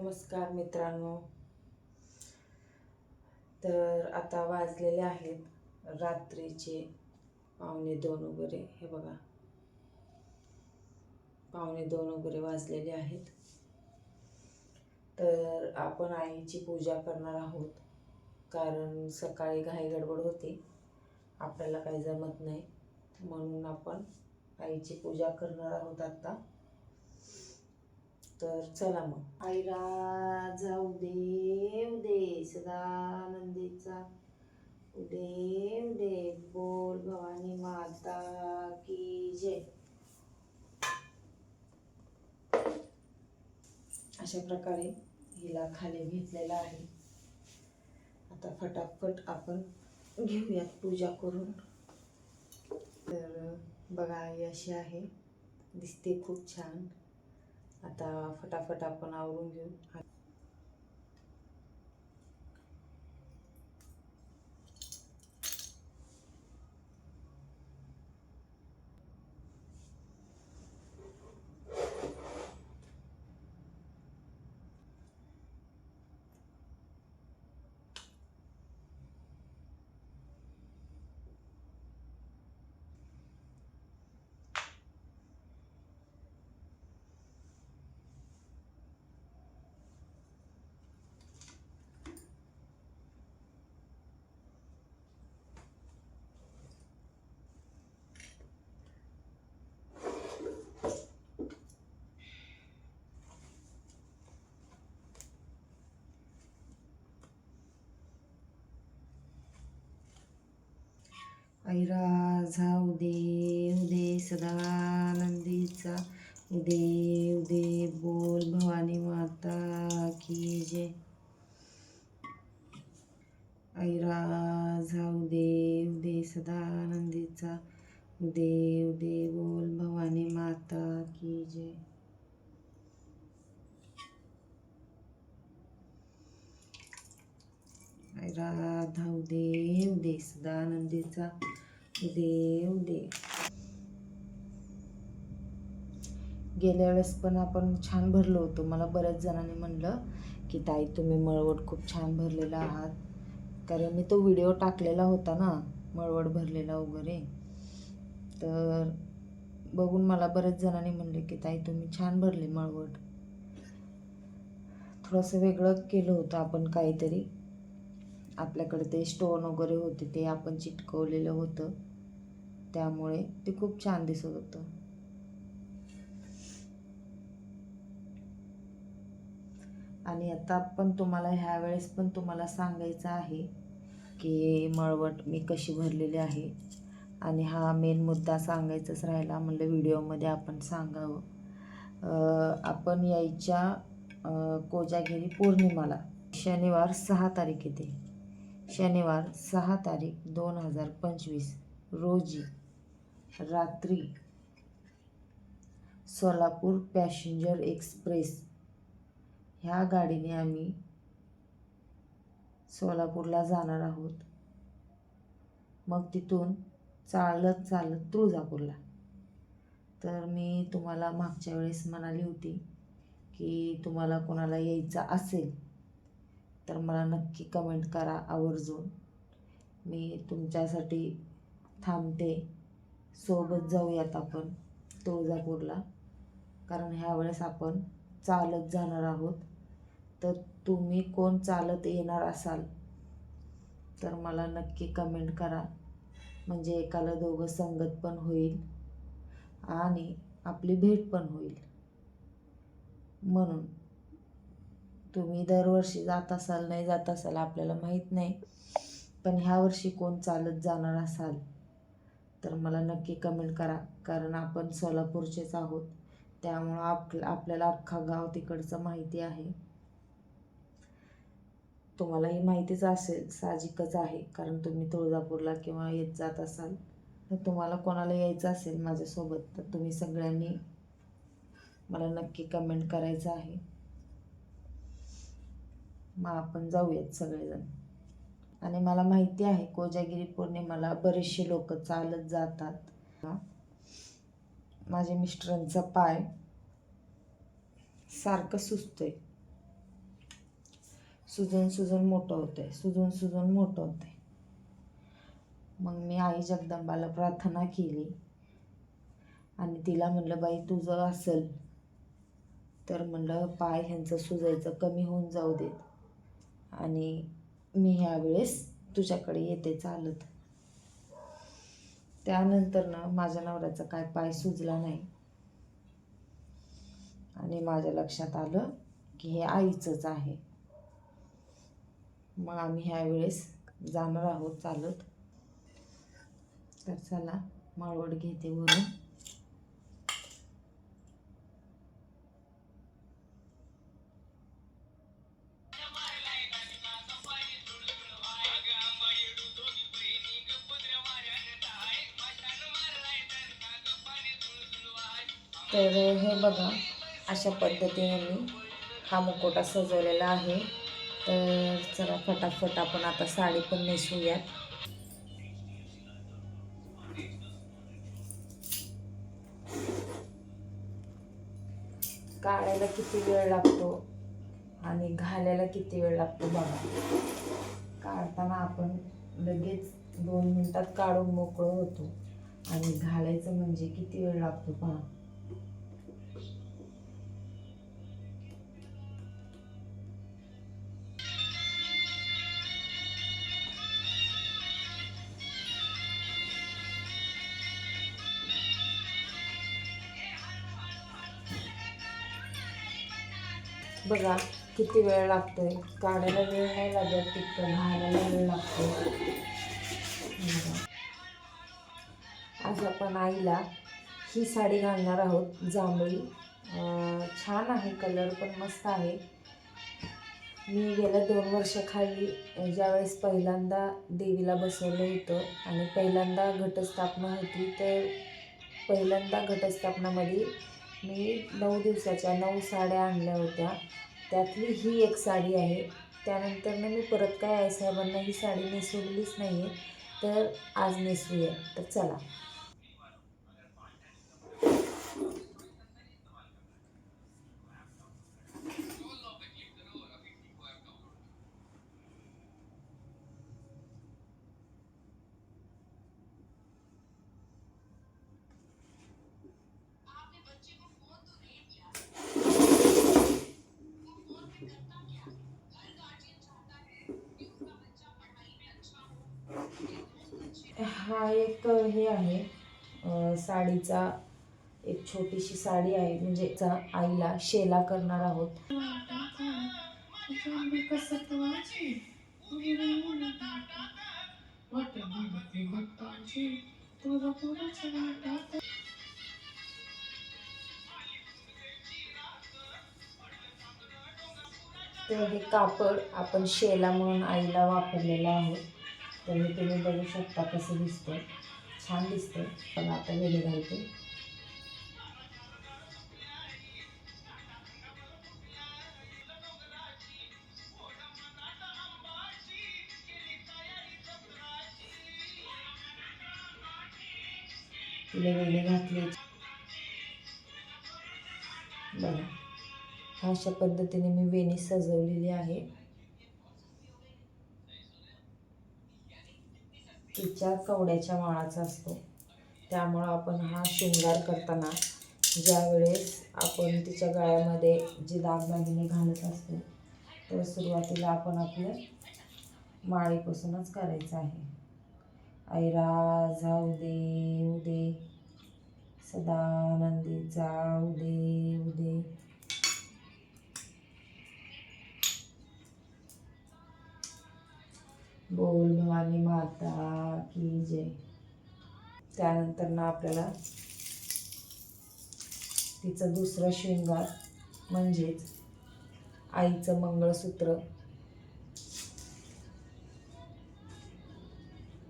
नमस्कार मित्रांनो. तर आता वाजलेले आहेत रात्रीचे पावणे दोन वगैरे. हे बघा. पावणे दोन वगैरे वाजलेले आहेत. तर आपण आईची पूजा करणार आहोत. कारण सकाळी घाई गडबड होते. आपल्याला काही जमत नाही. म्हणून आपण आईची पूजा करणार आहोत आता. तर चला मग. आईरा जाऊ दे उदे सदानंदीचा. उदे उदे बोल भवानी माता की जय. अशा प्रकारे हिला खाली घेतलेला आहे. आता फटाफट आपण घेऊयात पूजा करून. तर बघा अशी आहे. दिसते खूप छान. आता फटाफट आपण आवरून घेऊ. ऐरा जाऊ दे उदे सदानंदीचा उदे उदे बोल भवानी माता की जय। ऐरा जाऊ दे उदे सदानंदीचा उदे उदे बोल भवानी माता की जय। राधा उदे उदे सदानंदीचा देव देव गेल्या वेळेस पण आपण छान भरलो होतो. मला बऱ्याच जणांनी म्हणलं की ताई तुम्ही मळवट खूप छान भरलेला आहात. कारण मी तो व्हिडिओ टाकलेला होता ना मळवट भरलेला वगैरे. तर बघून मला बऱ्याच जणांनी म्हणले की ताई तुम्ही छान भरले मळवट थोडंसं वेगळं केलं होतं आपण काहीतरी. आपल्याकडे ते स्टोन वगैरे होते ते आपण चिटकवलेलं होतं. त्यामुळे ते खूप छान दिसत होतं. आणि आता पण तुम्हाला ह्या वेळेस पण तुम्हाला सांगायचं आहे की मळवट मी कशी भरलेली आहे. आणि हा मेन मुद्दा सांगायचाच राहिला म्हणलं व्हिडिओमध्ये आपण सांगावं. आपण यायच्या कोजागिरी पौर्णिमाला. शनिवार सहा तारीख येते. शनिवार सहा तारीख दोन हजार पंचवीस रोजी. रात्री सोलापूर पॅसेंजर एक्सप्रेस. ह्या गाडीने आम्ही सोलापूरला जाणार आहोत. मग तिथून चालत चालत तुळजापूरला. तर मी तुम्हाला मागच्या वेळेस म्हणाली होती की तुम्हाला कोणाला यायचं असेल तर मला नक्की कमेंट करा आवर्जून. मी तुमच्यासाठी थांबते. सोबत जाऊयात आपण तुळजापूरला. कारण ह्या वेळेस आपण चालत जाणार आहोत. तर तुम्ही कोण चालत येणार असाल? तर मला नक्की कमेंट करा. म्हणजे एकाला दोघं संगत पण होईल आणि आपली भेट पण होईल. म्हणून तुम्ही दरवर्षी जात असाल नाही जात असाल आपल्याला माहीत नाही. पण ह्या वर्षी कोण चालत जाणार असाल? तर मला नक्की कमेंट करा. कारण आपण सोलापूरचेच आहोत. त्यामुळं आप आपल्याला अख्खा गाव तिकडचं माहिती आहे. तुम्हालाही माहितीच असेल साहजिकच आहे. कारण तुम्ही तुळजापूरला किंवा येत जात असाल. तर तुम्हाला कोणाला यायचं असेल माझ्यासोबत तर तुम्ही सगळ्यांनी मला नक्की कमेंट करायचं आहे. मग आपण जाऊयात सगळेजण. आणि मला माहिती आहे कोजागिरी पौर्णिमाला बरेचसे लोक चालत जातात. माझ्या मिस्टरांचा पाय सारखं सुचतोय सुजून सुजून मोठं होतंय. सुजून सुजून मोठं होतंय. मग मी आई जगदंबाला प्रार्थना केली. आणि तिला म्हणलं बाई तुझं असेल तर म्हणलं पाय ह्यांचं सुजायचं कमी होऊन जाऊ देत. आणि मी ह्यावेळेस तुझ्याकडे येते चालत. त्यानंतर ना माझ्या नवऱ्याचा काय पाय सुजला नाही. आणि माझ्या लक्षात आलं की हे आईचंच आहे. मग आम्ही ह्या वेळेस जाणार आहोत चालत. तर चला माळवड घेते वरून. तर हे बघा अशा पद्धतीने मी हा मुकोटा सजवलेला आहे. तर चला फटाफट आपण आता साडी पण नेसूयात. काढायला किती वेळ लागतो आणि घालायला किती वेळ लागतो बघा. काढताना आपण लगेच दोन मिनटात काढून मोकळं होतो. आणि घालायचं म्हणजे किती वेळ लागतो पहा. बघा किती वेळ लागतो आहे काढायला वेळ नाही लागत तितकं घालायला वेळ लागतो आज आपण आईला ही साडी घालणार आहोत जांभळी. छान आहे कलर पण मस्त आहे. मी गेल्या दोन वर्षाखाली ज्यावेळेस पहिल्यांदा देवीला बसवलं होतं आणि पहिल्यांदा घटस्थापना होती तर पहिल्यांदा घटस्थापनामध्ये मी नऊ दिवसाच्या नऊ साड्या आणल्या होत्या. त्यातली ही एक साडी आहे. त्यानंतर मी परत काय आईसाहेबांना ही साडी नेसवलेलीच नाही आहे तर आज नेसूया. तर चला. हा एक हे आहे. साडीचा एक छोटीशी साडी आहे. म्हणजे चा आईला शेला करणार आहोत. तर हे कापड आपण शेला म्हणून आईला वापरलेलं आहोत तर हे तुम्ही बघू शकता कसं दिसतं छान दिसतं पण आता वेळे घालते तिला वेळे घातले. बघा. अशा पद्धतीने मी वेणी सजवलेली आहे. तिच्या कवड्याच्या माळाचा असतो. त्यामुळं आपण हा शृंगार करताना ज्यावेळेस आपण तिच्या गळ्यामध्ये जी दागदागिने घालत असतो तर सुरुवातीला आपण आपलं माळीपासूनच करायचं आहे. ऐरा जाऊ दे उदे सदानंदी जाऊ दे. उदे बोल भवानी माता की जय. त्यानंतर ना आपल्याला तिचं दुसरं शृंगार म्हणजेच आईचं मंगळसूत्र.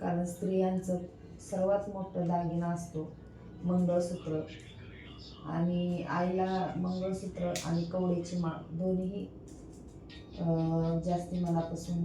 कारण स्त्रियांचं सर्वात मोठं दागिना असतो मंगळसूत्र. आणि आईला मंगळसूत्र आणि कवडीची माळ दोन्ही जास्ती मनापासून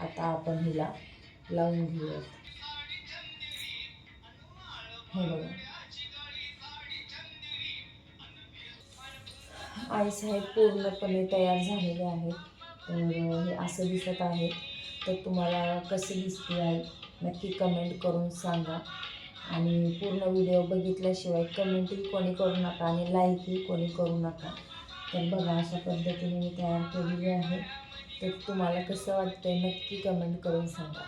आता आपण हिला लावून घेऊयात हे बघा आईसाहेब पूर्णपणे तयार झालेले आहेत. तर हे असं दिसत आहे. तर तुम्हाला कसे दिसते आहे नक्की कमेंट करून सांगा. आणि पूर्ण व्हिडिओ बघितल्याशिवाय कमेंटही कोणी करू नका आणि लाईकही कोणी करू नका. तर बघा अशा पद्धतीने मी तयार केलेली आहे. तर तुम्हाला कसं वाटतंय नक्की कमेंट करून सांगा.